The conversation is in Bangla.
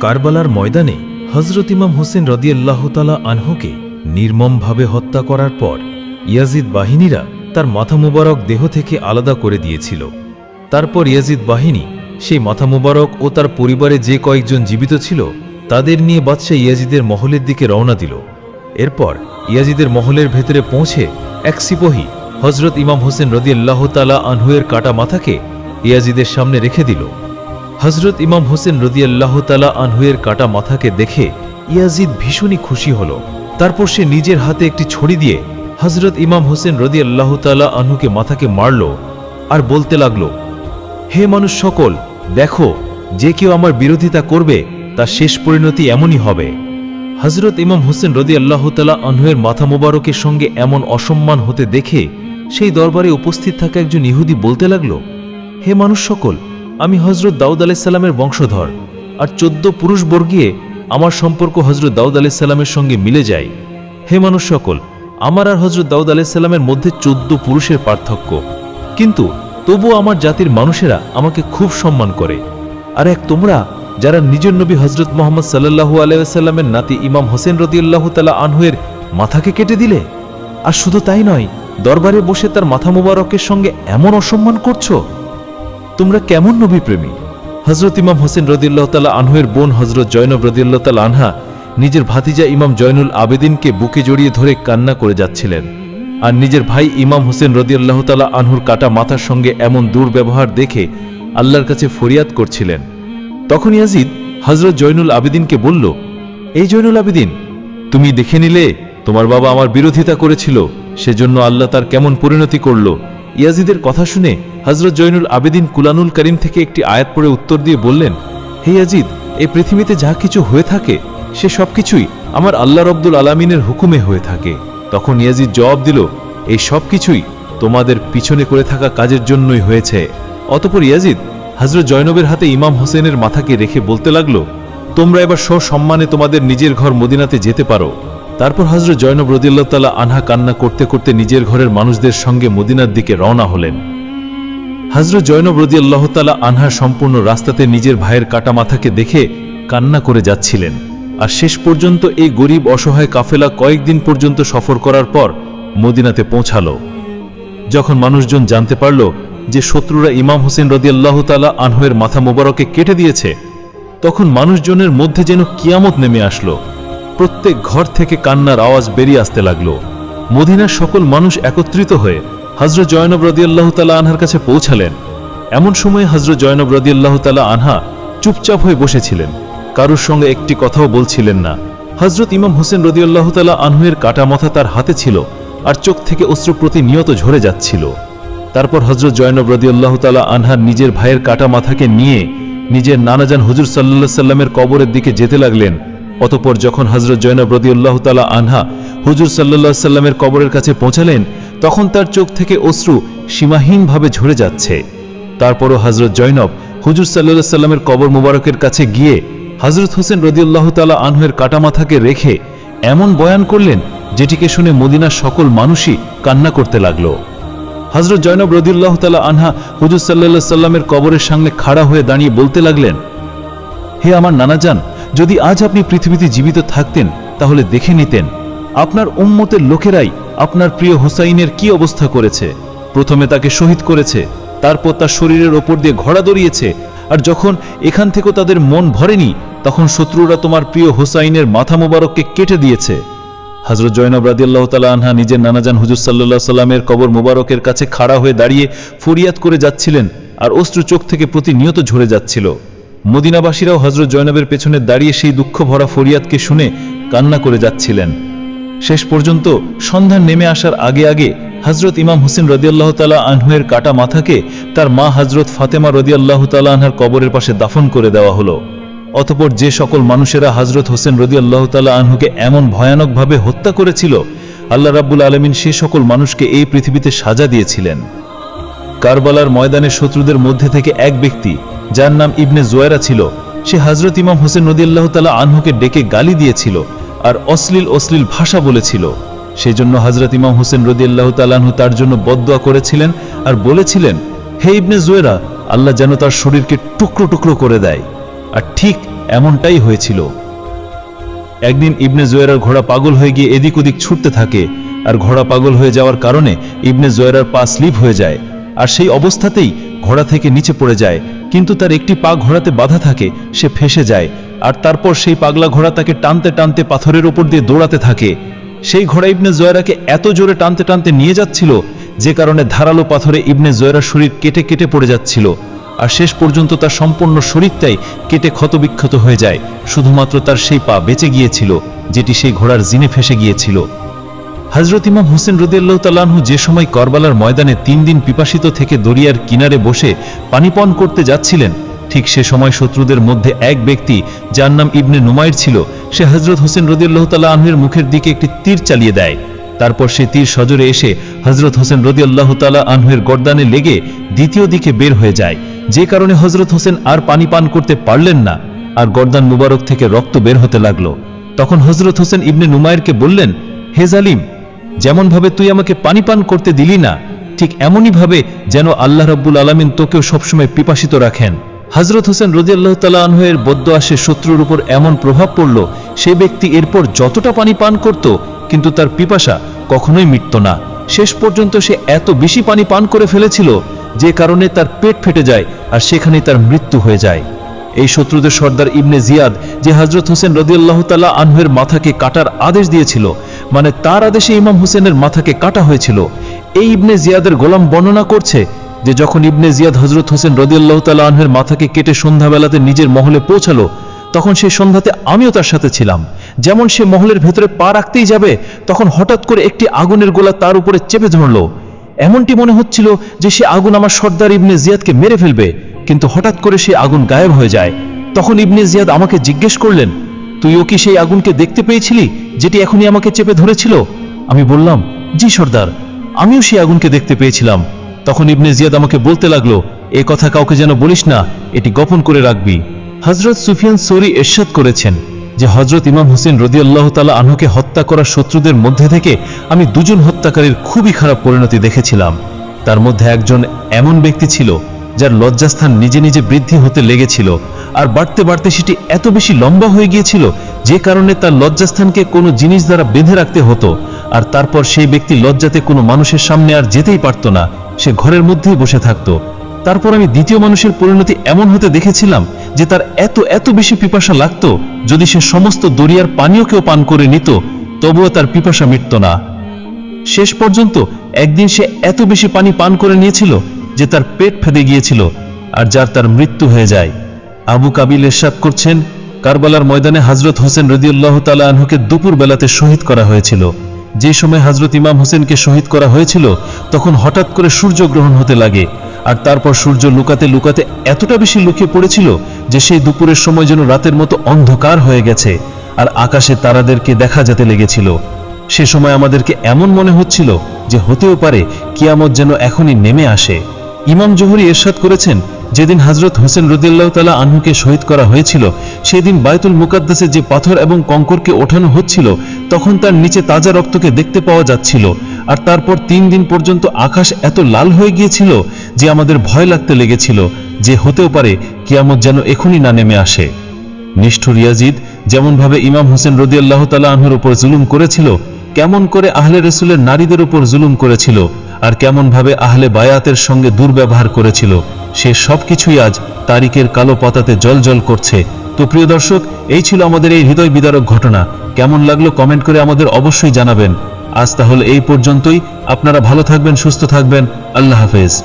কারবালার ময়দানে হজরত ইমাম হোসেন রদিয়াল্লাহ তালা আনহুকে নির্মমভাবে হত্যা করার পর ইয়াজিদ বাহিনীরা তার মাথা মুবারক দেহ থেকে আলাদা করে দিয়েছিল। তারপর ইয়াজিদ বাহিনী সেই মাথা মুবারক ও তার পরিবারে যে কয়েকজন জীবিত ছিল, তাদের নিয়ে বাদশাহ ইয়াজিদের মহলের দিকে রওনা দিল। এরপর ইয়াজিদের মহলের ভেতরে পৌঁছে এক সিপহি হজরত ইমাম হোসেন রদিয়াল্লাহ তালা আনহুয়ের কাটা মাথাকে ইয়াজিদের সামনে রেখে দিল। হজরত ইমাম হোসেন রদিয়াল্লাহ তালা আনহুয়ের কাটা মাথাকে দেখে ইয়াজিদ ভীষণই খুশি হল। তারপর সে নিজের হাতে একটি ছড়ি দিয়ে হজরত ইমাম হোসেন রদিয়াল্লাহ তালা আনহুকে মাথাকে মারল আর বলতে লাগল, হে মানুষ সকল, দেখো, যে কেউ আমার বিরোধিতা করবে, তার শেষ পরিণতি এমনই হবে। হজরত ইমাম হোসেন রদি আল্লাহ তালা আনহুয়ের মাথা মোবারকের সঙ্গে এমন অসম্মান হতে দেখে সেই দরবারে উপস্থিত থাকা একজন ইহুদি বলতে লাগল, হে মানুষ সকল আমি হজরত দাউদ আলাইসাল্লামের বংশধর, আর চোদ্দ পুরুষ বর্গীয়ে আমার সম্পর্ক হজরত দাউদ আলাইসাল্লামের সঙ্গে মিলে যায়। হে মানুষ সকল, আমার আর হজরত দাউদ আলাইসাল্লামের মধ্যে চোদ্দ পুরুষের পার্থক্য। কিন্তু তবুও আমার জাতির মানুষেরা আমাকে খুব সম্মান করে। আর এক তোমরা, যারা নিজের নবী হজরত মোহাম্মদ সাল্লাহু আলাইসাল্লামের নাতি ইমাম হোসেন রদিউল্লাহ তালা আনহুয়ের মাথাকে কেটে দিলে? আর শুধু তাই নয়, দরবারে বসে তার মাথা মুবারকের সঙ্গে এমন অসম্মান করছ? তোমরা কেমন নবী প্রেমী হজরত ইমাম হোসেন রদিল্লাহ তালা আনহুয়ের বোন হজরত জয়নব রদিল্লাহ তালা আনহা নিজের ভাতিজা ইমাম জয়নুল আবেদিনকে বুকে জড়িয়ে ধরে কান্না করে যাচ্ছিলেন। আর নিজের ভাই ইমাম হোসেন রদিয়াল্লাহ তালা আনহুর কাটা মাথার সঙ্গে এমন দুর্ব্যবহার দেখে আল্লাহর কাছে ফরিয়াদ করছিলেন। তখন ইয়াজিদ হজরত জয়নুল আবেদিনকে বলল, এই জয়নুল আবেদিন, তুমি দেখে নিলে তোমার বাবা আমার বিরোধিতা করেছিল, সেজন্য আল্লাহ তার কেমন পরিণতি করল? ইয়াজিদের কথা শুনে হজরত জয়নুল আবেদিন কুলানুল করিম থেকে একটি আয়াত পড়ে উত্তর দিয়ে বললেন, হে ইয়াজিদ এই পৃথিবীতে যা কিছু হয়ে থাকে, সে সবকিছুই আমার আল্লাহ রব্দুল আলামিনের হুকুমে হয়ে থাকে। তখন ইয়াজিদ জবাব দিল, এই সব কিছুই তোমাদের পিছনে করে থাকা কাজের জন্যই হয়েছে। অতপর ইয়াজিদ হজরত জয়নবের হাতে ইমাম হোসেনের মাথাকে রেখে বলতে লাগল, তোমরা এবার সসম্মানে তোমাদের নিজের ঘর মদিনাতে যেতে পারো। তারপর হজরত জয়নব রদিল্লাহ তালা আনহা কান্না করতে করতে নিজের ঘরের মানুষদের সঙ্গে মদিনার দিকে রওনা হলেন। হজরত জয়নব রদি আল্লাহ তালা আনহা সম্পূর্ণ রাস্তাতে নিজের ভাইয়ের কাটা মাথাকে দেখে কান্না করে যাচ্ছিলেন। আর শেষ পর্যন্ত এই গরিব অসহায় কাফেলা কয়েকদিন পর্যন্ত সফর করার পর মদিনাতে পৌঁছালো। যখন মানুষজন জানতে পারল যে শত্রুরা ইমাম হোসেন রদিয়াল্লাহ তালা আনহের মাথা মোবারকে কেটে দিয়েছে, তখন মানুষজনের মধ্যে যেন কিয়ামত নেমে আসলো। প্রত্যেক ঘর থেকে কান্নার আওয়াজ বেরিয়ে আসতে লাগল। মদিনার সকল মানুষ একত্রিত হয়ে হজরত জয়নব রদিয়াল্লাহ তালা আনহার কাছে পৌঁছালেন। এমন সময়ে হজরত জয়নব রদিয়াল্লাহ তালা আনহা চুপচাপ হয়ে বসেছিলেন। কারুর সঙ্গে একটি কথাও বলছিলেন না। হজরত ইমাম হোসেন রদিয়াল্লাহ তালা আনহুয়ের কাটা মাথা তার হাতে ছিল আর চোখ থেকে অশ্রু প্রতিনিয়ত ঝরে যাচ্ছিল। তারপর হজরত জয়নব রদিয়াল্লাহ তালা আনহার নিজের ভাইয়ের কাটা মাথাকে নিয়ে নিজের নানাজান হুজুর সাল্লাহ সাল্লামের কবরের দিকে যেতে লাগলেন। অতপর যখন হজরত জয়নব রদিউল্লাহ তালা আনহা হুজুর সাল্লাহ সাল্লামের কবরের কাছে পৌঁছালেন, তখন তার চোখ থেকে অশ্রু সীমাহীনভাবে ঝরে যাচ্ছে। তারপরও হজরত জয়নব হুজুর সাল্লাহ সাল্লামের কবর মুবারকের কাছে গিয়ে হজরত হোসেন রদিউল্লাহ তালা আনহের কাটা মাথাকে রেখে এমন বয়ান করলেন, যেটিকে শুনে মদিনার সকল মানুষই কান্না করতে লাগল। হজরত জয়নব রদিউল্লাহ তালা আনহা হুজুর সাল্লাহ সাল্লামের কবরের সামনে খাড়া হয়ে দাঁড়িয়ে বলতে লাগলেন, হে আমার নানাজান যদি আজ আপনি পৃথিবীতে জীবিত থাকতেন, তাহলে দেখে নিতেন, আপনার উম্মতের লোকেরাই আপনার প্রিয় হুসাইনের কি অবস্থা করেছে। প্রথমে তাকে শহীদ করেছে, তারপর তার শরীরের ওপর দিয়ে ঘোড়া দড়িয়েছে, আর যখন এখান থেকেও তাদের মন ভরেনি, তখন শত্রুরা তোমার প্রিয় হুসাইনের মাথা মোবারককে কেটে দিয়েছে। হজরত জয়নব রাদিয়াল্লাহ তালা আনহা নিজের নানাজান হুজুর সাল্লাহ সাল্লামের কবর মোবারকের কাছে খাড়া হয়ে দাঁড়িয়ে ফরিয়াদ করে যাচ্ছিলেন, আর অস্ত্র চোখ থেকে প্রতিনিয়ত ঝরে যাচ্ছিল। মদিনাবাসীরাও হজরত জয়নবের পেছনে দাঁড়িয়ে সেই দুঃখ ভরা ফরিয়াদকে শুনে কান্না করে যাচ্ছিলেন। শেষ পর্যন্ত সন্ধ্যা নেমে আসার আগে আগে হজরত ইমাম হোসেন রদিয়াল্লাহ তালা আনহুয়ের কাটা মাথাকে তার মা হজরত ফাতেমা রদিয়াল্লাহ তালা আনহার কবরের পাশে দাফন করে দেওয়া হলো। অতপর যে সকল মানুষেরা হজরত হোসেন রদি আল্লাহ তালা আনহুকে এমন ভয়ানকভাবে হত্যা করেছিল, আল্লাহ রাব্বুল আলমিন সে সকল মানুষকে এই পৃথিবীতে সাজা দিয়েছিলেন। কারবালার ময়দানের শত্রুদের মধ্যে থেকে এক ব্যক্তি যার নাম ইবনে জোয়েরা ছিল, সে হজরত ইমাম হোসেন নদীল্লাহ তালা আনহুকে ডেকে গালি দিয়েছিল আর অশ্লীল অশ্লীল ভাষা বলেছিল। সেই জন্য হজরত ইমাম হোসেন রদিয়াল্লাহ তালাহু তার জন্য বদোয়া করেছিলেন আর বলেছিলেন, হে ইবনে জোয়েরা আল্লাহ যেন তার শরীরকে টুকরো টুকরো করে দেয়। আর ঠিক এমনটাই হয়েছিল। একদিন ইবনে জোয়েরার ঘোড়া পাগল হয়ে গিয়ে এদিক ওদিক ছুটতে থাকে আর ঘোড়া পাগল হয়ে যাওয়ার কারণে ইবনে জোয়েরার পা স্লিপ হয়ে যায় আর সেই অবস্থাতেই ঘোড়া থেকে নিচে পড়ে যায় কিন্তু তার একটি পা ঘোড়াতে বাধা থাকে, সে ফেসে যায়, আর তারপর সেই পাগলা ঘোড়া তাকে টানতে টানতে পাথরের ওপর দিয়ে দৌড়াতে থাকে। সেই ঘোড়া ইবনে জোয়েরাকে এত জোরে টানতে টানতে নিয়ে যাচ্ছিল, যে কারণে ধারালো পাথরে ইবনে জোয়েরার শরীর কেটে কেটে পড়ে যাচ্ছিল, আর শেষ পর্যন্ত তার সম্পূর্ণ শরীরটাই কেটে ক্ষতবিক্ষত হয়ে যায়। শুধুমাত্র তার সেই পা বেঁচে গিয়েছিল, যেটি সেই ঘোড়ার জিনে ফেসে গিয়েছিল। হজরত ইমাম হোসেন রদিয়াল্লাহ তাল্লাহ্ন যে সময় করবালার ময়দানে তিন দিন পিপাসিত থেকে দরিয়ার কিনারে বসে পানি পান করতে যাচ্ছিলেন, ঠিক সে সময় শত্রুদের মধ্যে এক ব্যক্তি, যার নাম ইবনে নুমাইর ছিল, সে হজরত হোসেন রদিয়াল্লাহ তাল্লাহ আনহের মুখের দিকে একটি তীর চালিয়ে দেয়। তারপর সে তীর সজরে এসে হজরত হোসেন রদি আল্লাহ তালা আনহের গর্দানে লেগে দ্বিতীয় দিকে বের হয়ে যায়। যে কারণে হজরত হোসেন আর পানি পান করতে পারলেন না, আর গর্দান মুবারক থেকে রক্ত বের হতে লাগল। তখন হজরত হোসেন ইবনে নুমায়েরকে বললেন, হে জালিম যেমনভাবে তুই আমাকে পানি পান করতে দিলি না, ঠিক এমনই ভাবে যেন আল্লাহ রব্বুল আলমিন তোকেও সবসময় পিপাসিত রাখেন। হজরত হোসেন রদিয়াল্লাহ তালা আনহের বদ্য আসে শত্রুর উপর এমন প্রভাব পড়ল, সে ব্যক্তি এরপর যতটা পানি পান করত, কিন্তু তার পিপাসা কখনোই মিটত না। শেষ পর্যন্ত সে এত বেশি পানি পান করে ফেলেছিল, যে কারণে তার পেট ফেটে যায় আর সেখানে তার মৃত্যু হয়ে যায়। এই শত্রুদের সর্দার ইবনে জিয়াদ, যে হজরত হোসেন রদিয়াল্লাহ তালা আনহের মাথাকে কাটার আদেশ দিয়েছিল মানে তার আদেশে ইমাম হোসেনের মাথাকে কাটা হয়েছিল, এই ইবনে জিয়াদের গোলাম বর্ণনা করছে যে যখন ইবনে জিয়াদ হজরত হোসেন রদিয়াল্লাহ তালা আনহের মাথাকে কেটে সন্ধ্যাবেলাতে নিজের মহলে পৌঁছালো, তখন সেই সন্ধ্যাতে আমিও তার সাথে ছিলাম। যেমন সে মহলের ভেতরে পা রাখতেই যাবে, তখন হঠাৎ করে একটি আগুনের গোলা তার উপরে চেপে ধরলো। এমনটি মনে হচ্ছিল যে সে আগুন আমার সর্দার ইবনে জিয়াদকে মেরে ফেলবে। কিন্তু হঠাৎ করে সে আগুন গায়েব হয়ে যায়। তখন ইবনে জিয়াদ আমাকে জিজ্ঞেস করলেন, তুইও কি সেই আগুনকে দেখতে পেয়েছিলি যেটি এখনই আমাকে চেপে ধরেছিল? আমি বললাম, জি সর্দার, আমিও সেই আগুনকে দেখতে পেয়েছিলাম। তখন ইবনে জিয়াদ আমাকে বলতে লাগল, এ কথা কাউকে যেন বলিস না, এটি গোপন করে রাখবি। হজরত সুফিয়ান সরি এরশাদ করেছেন যে হজরত ইমাম হোসেন রদিয়াল্লাহ তালা আনহকে হত্যা করা শত্রুদের মধ্যে থেকে আমি দুজন হত্যাকারীর খুবই খারাপ পরিণতি দেখেছিলাম। তার মধ্যে একজন এমন ব্যক্তি ছিল যার লজ্জাস্থান নিজে নিজে বৃদ্ধি হতে লেগেছিল, আর বাড়তে বাড়তে সেটি এত বেশি লম্বা হয়ে গিয়েছিল যে কারণে তার লজ্জাস্থানকে কোনো জিনিস দ্বারা বেঁধে রাখতে হতো, আর তারপর সেই ব্যক্তি লজ্জাতে কোনো মানুষের সামনে আর যেতেই পারত না, সে ঘরের মধ্যেই বসে থাকতো। তারপর আমি দ্বিতীয় মানুষের পরিণতি এমন হতে দেখেছিলাম যে তার এত এত বেশি পিপাসা লাগতো, যদি সে সমস্ত দরিয়ার পানীয়কেও পান করে নিত, তবুও তার পিপাসা মিটত না। শেষ পর্যন্ত একদিন সে এত বেশি পানি পান করে নিয়েছিল যে তার পেট ফেদে গিয়েছিল আর যার তার মৃত্যু হয়ে যায়। আবু কাবিল এরশাদ করছেন, কারবালার ময়দানে হজরত হোসেন রদিউল্লাহ তালা আনহুকে দুপুর বেলাতে শহীদ করা হয়েছিল। যে সময় হজরত ইমাম হোসেনকে শহীদ করা হয়েছিল, তখন হঠাৎ করে সূর্যগ্রহণ হতে লাগে। আর তারপর সূর্য লুকাতে লুকাতে এতটা বেশি লুকিয়ে পড়েছিল যে সেই দুপুরের সময় যেন রাতের মতো অন্ধকার হয়ে গেছে আর আকাশে তারাদেরকে দেখা যেতে লেগেছিল। সে সময় আমাদেরকে এমন মনে হচ্ছিল যে হতেও পারে, কিয়ামত যেন এখনই নেমে আসে। ইমাম জোহরি এরশাদ করেছেন, যেদিন হজরত হোসেন রদিল্লাহ তালা আনহুকে শহীদ করা হয়েছিল, সেদিন বায়তুল মুকাদ্দাসে যে পাথর এবং কঙ্করকে ওঠানো হচ্ছিল, তখন তার নিচে তাজা রক্তকে দেখতে পাওয়া যাচ্ছিল। আর তারপর তিন দিন পর্যন্ত আকাশ এত লাল হয়ে গিয়েছিল যে আমাদের ভয় লাগতে লেগেছিল, যে হতেও পারে কিয়ামত যেন এখনই না নেমে আসে। নিষ্ঠুর ইয়াজিদ যেমনভাবে ইমাম হোসেন রদিয়াল্লাহ তালা আনহুর উপর জুলুম করেছিল, কেমন করে আহলে রসুলের নারীদের উপর জুলুম করেছিল আর কেমনভাবে আহলে বায়াতের সঙ্গে দুর্ব্যবহার করেছিল, সে সব কিছুই আজ তারিখের কালো পাতাতে জল জল করছে। তো প্রিয় দর্শক, এই ছিল আমাদের এই হৃদয় বিদারক ঘটনা। কেমন লাগল কমেন্ট করে আমাদের অবশ্যই জানাবেন। আজ তাহলে এই পর্যন্তই। আপনারা ভালো থাকবেন, সুস্থ থাকবেন। আল্লাহ হাফেজ।